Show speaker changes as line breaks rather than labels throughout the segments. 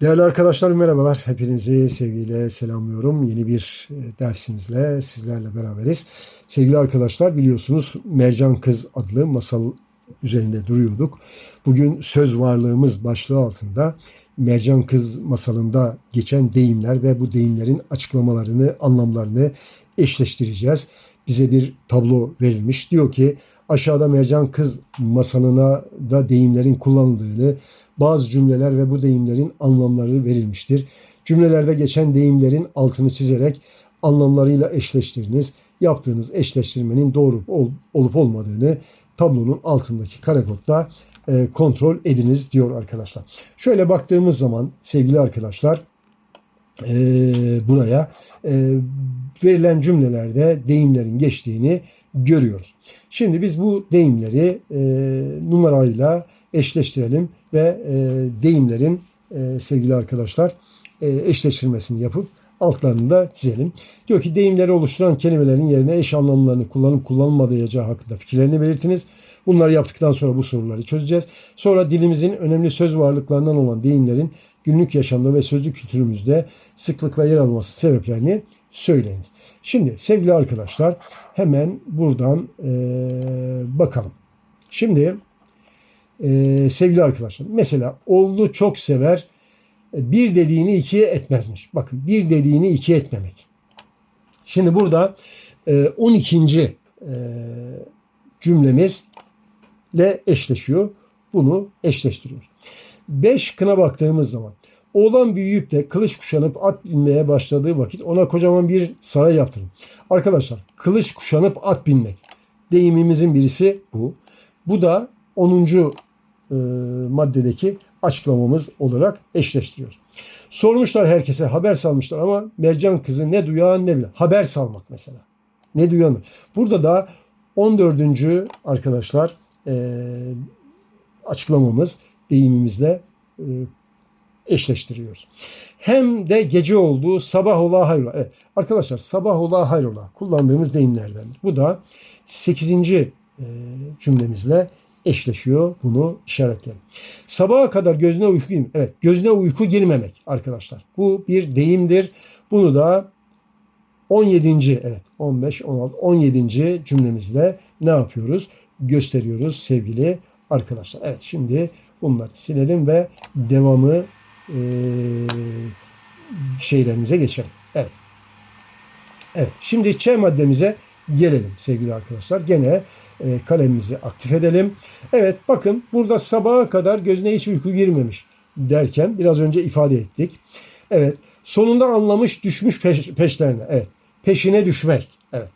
Değerli arkadaşlar merhabalar. Hepinizi sevgiyle selamlıyorum. Yeni bir e, dersimizle sizlerle beraberiz. Sevgili arkadaşlar biliyorsunuz Mercan Kız adlı masal üzerinde duruyorduk. Bugün söz varlığımız başlığı altında Mercan Kız masalında geçen deyimler ve bu deyimlerin açıklamalarını, anlamlarını eşleştireceğiz. Bize bir tablo verilmiş. Diyor ki aşağıda Mercan Kız masalına da deyimlerin kullanıldığını, bazı cümleler ve bu deyimlerin anlamları verilmiştir. Cümlelerde geçen deyimlerin altını çizerek anlamlarıyla eşleştiriniz. Yaptığınız eşleştirmenin doğru ol- olup olmadığını tablonun altındaki kare kodda e, kontrol ediniz diyor arkadaşlar. Şöyle baktığımız zaman sevgili arkadaşlar e, buraya e, verilen cümlelerde deyimlerin geçtiğini görüyoruz. Şimdi biz bu deyimleri e, numarayla eşleştirelim ve e, deyimlerin e, sevgili arkadaşlar e, eşleştirmesini yapıp altlarını da çizelim. Diyor ki deyimleri oluşturan kelimelerin yerine eş anlamlarını kullanıp kullanılmayacağı hakkında fikirlerini belirtiniz. Bunları yaptıktan sonra bu soruları çözeceğiz. Sonra dilimizin önemli söz varlıklarından olan deyimlerin günlük yaşamda ve sözlük kültürümüzde sıklıkla yer alması sebeplerini söyleyiniz. Şimdi sevgili arkadaşlar hemen buradan e, bakalım. Şimdi e, sevgili arkadaşlar mesela oğlu çok sever bir dediğini ikiye etmezmiş. Bakın bir dediğini ikiye etmemek. Şimdi burada e, 12. E, cümlemizle eşleşiyor. Bunu eşleştiriyor. 5 kına baktığımız zaman oğlan büyüyüp de kılıç kuşanıp at binmeye başladığı vakit ona kocaman bir saray yaptırın. Arkadaşlar kılıç kuşanıp at binmek deyimimizin birisi bu. Bu da 10. E, maddedeki açıklamamız olarak eşleştiriyor. Sormuşlar herkese haber salmışlar ama mercan kızı ne duyan ne bile. Haber salmak mesela. Ne duyanır. Burada da 14. arkadaşlar e, açıklamamız deyimimizle e, eşleştiriyoruz. Hem de gece olduğu sabah ola hayrola. Evet, arkadaşlar sabah ola hayrola kullandığımız deyimlerdendir. Bu da 8. E, cümlemizle eşleşiyor. Bunu işaretleyelim. Sabaha kadar gözüne uyku. Evet gözüne uyku girmemek arkadaşlar. Bu bir deyimdir. Bunu da 17. evet 15, 16, 17. cümlemizde ne yapıyoruz? Gösteriyoruz sevgili arkadaşlar. Evet şimdi bunları silelim ve devamı e, şeylerimize geçelim. Evet. Evet şimdi Ç maddemize gelelim sevgili arkadaşlar. Gene e, kalemimizi aktif edelim. Evet bakın burada sabaha kadar gözüne hiç uyku girmemiş derken biraz önce ifade ettik. Evet sonunda anlamış düşmüş peş, peşlerine. Evet peşine düşmek. Evet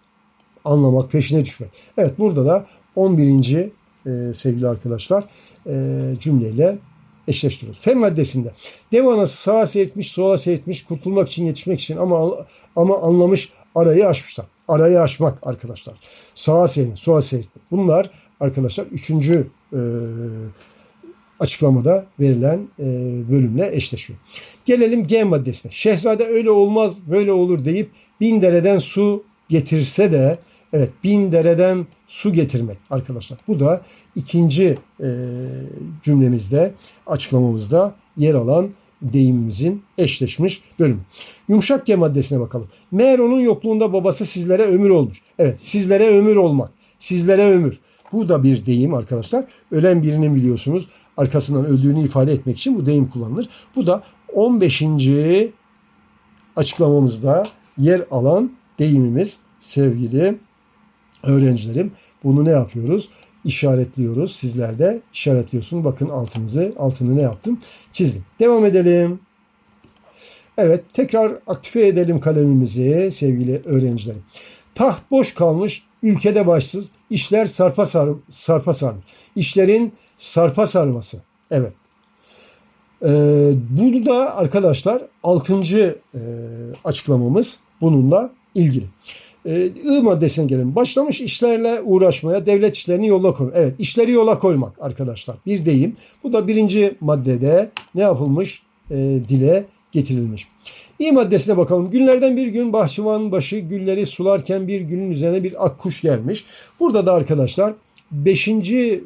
anlamak peşine düşmek. Evet burada da 11. E, sevgili arkadaşlar e, cümleyle eşleştiriyoruz. Fen maddesinde dev anası sağa seyretmiş, sola seyretmiş, kurtulmak için yetişmek için ama ama anlamış arayı aşmışlar. Arayı aşmak arkadaşlar. Sağa seyretmek, sola seyretmek. Bunlar arkadaşlar üçüncü e, açıklamada verilen e, bölümle eşleşiyor. Gelelim G maddesine. Şehzade öyle olmaz böyle olur deyip bin dereden su getirse de evet bin dereden su getirmek arkadaşlar. Bu da ikinci e, cümlemizde açıklamamızda yer alan deyimimizin eşleşmiş bölümü. Yumuşak G maddesine bakalım. Meğer onun yokluğunda babası sizlere ömür olmuş. Evet sizlere ömür olmak. Sizlere ömür. Bu da bir deyim arkadaşlar. Ölen birinin biliyorsunuz arkasından öldüğünü ifade etmek için bu deyim kullanılır. Bu da 15. açıklamamızda yer alan deyimimiz sevgili öğrencilerim. Bunu ne yapıyoruz? İşaretliyoruz. Sizler de işaretliyorsunuz. Bakın altınızı, altını ne yaptım? Çizdim. Devam edelim. Evet, tekrar aktive edelim kalemimizi sevgili öğrencilerim. Taht boş kalmış, ülkede başsız, işler sarpa sar, sarpa sarmış. İşlerin sarpa sarması. Evet. Ee, bu da arkadaşlar 6. E, açıklamamız bununla ilgili. Ee, I maddesine gelelim. Başlamış işlerle uğraşmaya, devlet işlerini yola koymak. Evet, işleri yola koymak arkadaşlar. Bir deyim. Bu da birinci maddede ne yapılmış? E, dile getirilmiş. İ maddesine bakalım. Günlerden bir gün bahçıvan başı gülleri sularken bir gülün üzerine bir akkuş gelmiş. Burada da arkadaşlar 5.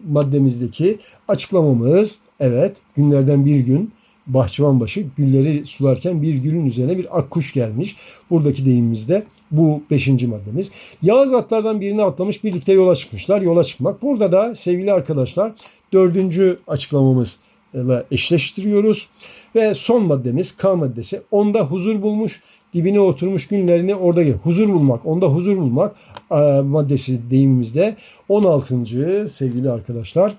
maddemizdeki açıklamamız evet günlerden bir gün bahçıvan başı gülleri sularken bir gülün üzerine bir akkuş gelmiş. Buradaki deyimimizde bu beşinci maddemiz. Yağız atlardan birini atlamış birlikte yola çıkmışlar. Yola çıkmak. Burada da sevgili arkadaşlar dördüncü açıklamamızla eşleştiriyoruz. Ve son maddemiz K maddesi. Onda huzur bulmuş dibine oturmuş günlerini orada huzur bulmak, onda huzur bulmak e, maddesi deyimimizde 16. sevgili arkadaşlar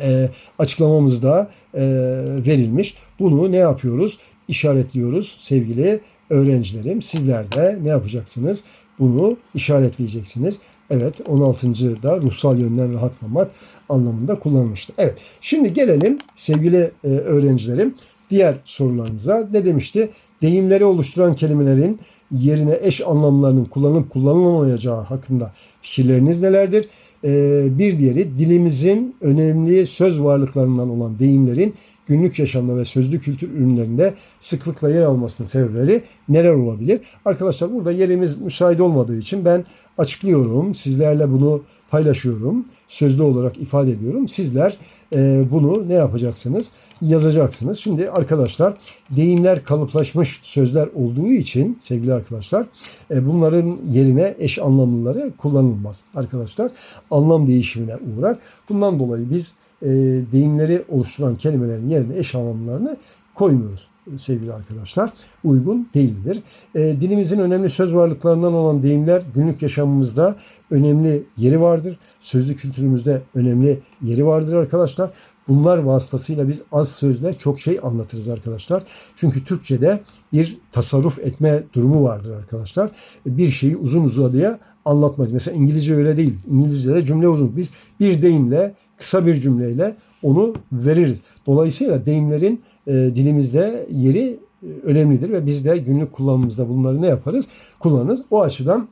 e, açıklamamızda e, verilmiş. Bunu ne yapıyoruz? İşaretliyoruz sevgili öğrencilerim. Sizler de ne yapacaksınız? Bunu işaretleyeceksiniz. Evet 16. da ruhsal yönden rahatlamak anlamında kullanılmıştır. Evet şimdi gelelim sevgili e, öğrencilerim diğer sorularımıza. Ne demişti? Deyimleri oluşturan kelimelerin yerine eş anlamlarının kullanılıp kullanılamayacağı hakkında fikirleriniz nelerdir? Ee, bir diğeri dilimizin önemli söz varlıklarından olan deyimlerin günlük yaşamda ve sözlü kültür ürünlerinde sıklıkla yer almasının sebepleri neler olabilir? Arkadaşlar burada yerimiz müsait olmadığı için ben açıklıyorum. Sizlerle bunu paylaşıyorum. Sözlü olarak ifade ediyorum. Sizler e, bunu ne yapacaksınız? Yazacaksınız. Şimdi arkadaşlar deyimler kalıplaşmış sözler olduğu için sevgili arkadaşlar e, bunların yerine eş anlamlıları kullanılmaz. Arkadaşlar anlam değişimine uğrar. Bundan dolayı biz e, deyimleri oluşturan kelimelerin yerine eş anlamlarını koymuyoruz sevgili arkadaşlar. Uygun değildir. E, dilimizin önemli söz varlıklarından olan deyimler günlük yaşamımızda önemli yeri vardır. Sözlü kültürümüzde önemli yeri vardır arkadaşlar. Bunlar vasıtasıyla biz az sözle çok şey anlatırız arkadaşlar. Çünkü Türkçe'de bir tasarruf etme durumu vardır arkadaşlar. Bir şeyi uzun uzadıya anlatmaz. Mesela İngilizce öyle değil. İngilizce'de cümle uzun. Biz bir deyimle, kısa bir cümleyle onu veririz. Dolayısıyla deyimlerin e, dilimizde yeri e, önemlidir ve biz de günlük kullanımımızda bunları ne yaparız? Kullanırız. O açıdan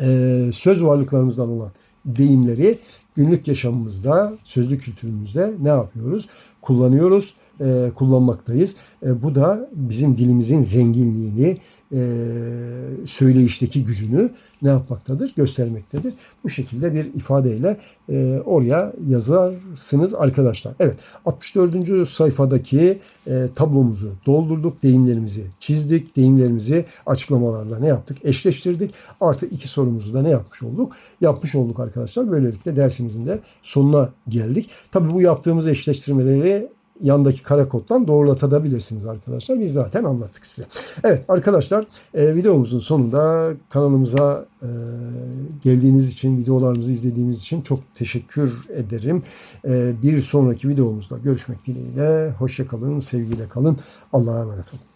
e, söz varlıklarımızdan olan deyimleri günlük yaşamımızda, sözlü kültürümüzde ne yapıyoruz? Kullanıyoruz, e, kullanmaktayız. E, bu da bizim dilimizin zenginliğini, e, söyleyişteki gücünü ne yapmaktadır? Göstermektedir. Bu şekilde bir ifadeyle e, oraya yazarsınız arkadaşlar. Evet 64. sayfadaki e, tablomuzu doldurduk. Deyimlerimizi çizdik. Deyimlerimizi açıklamalarla ne yaptık? Eşleştirdik. Artı iki sorumuzu da ne yapmış olduk? Yapmış olduk arkadaşlar. Böylelikle dersimizin de sonuna geldik. Tabii bu yaptığımız eşleştirmeleri yandaki kare koddan doğrulatabilirsiniz arkadaşlar. Biz zaten anlattık size. Evet arkadaşlar e, videomuzun sonunda kanalımıza e, geldiğiniz için, videolarımızı izlediğiniz için çok teşekkür ederim. E, bir sonraki videomuzda görüşmek dileğiyle. Hoşçakalın, sevgiyle kalın. Allah'a emanet olun.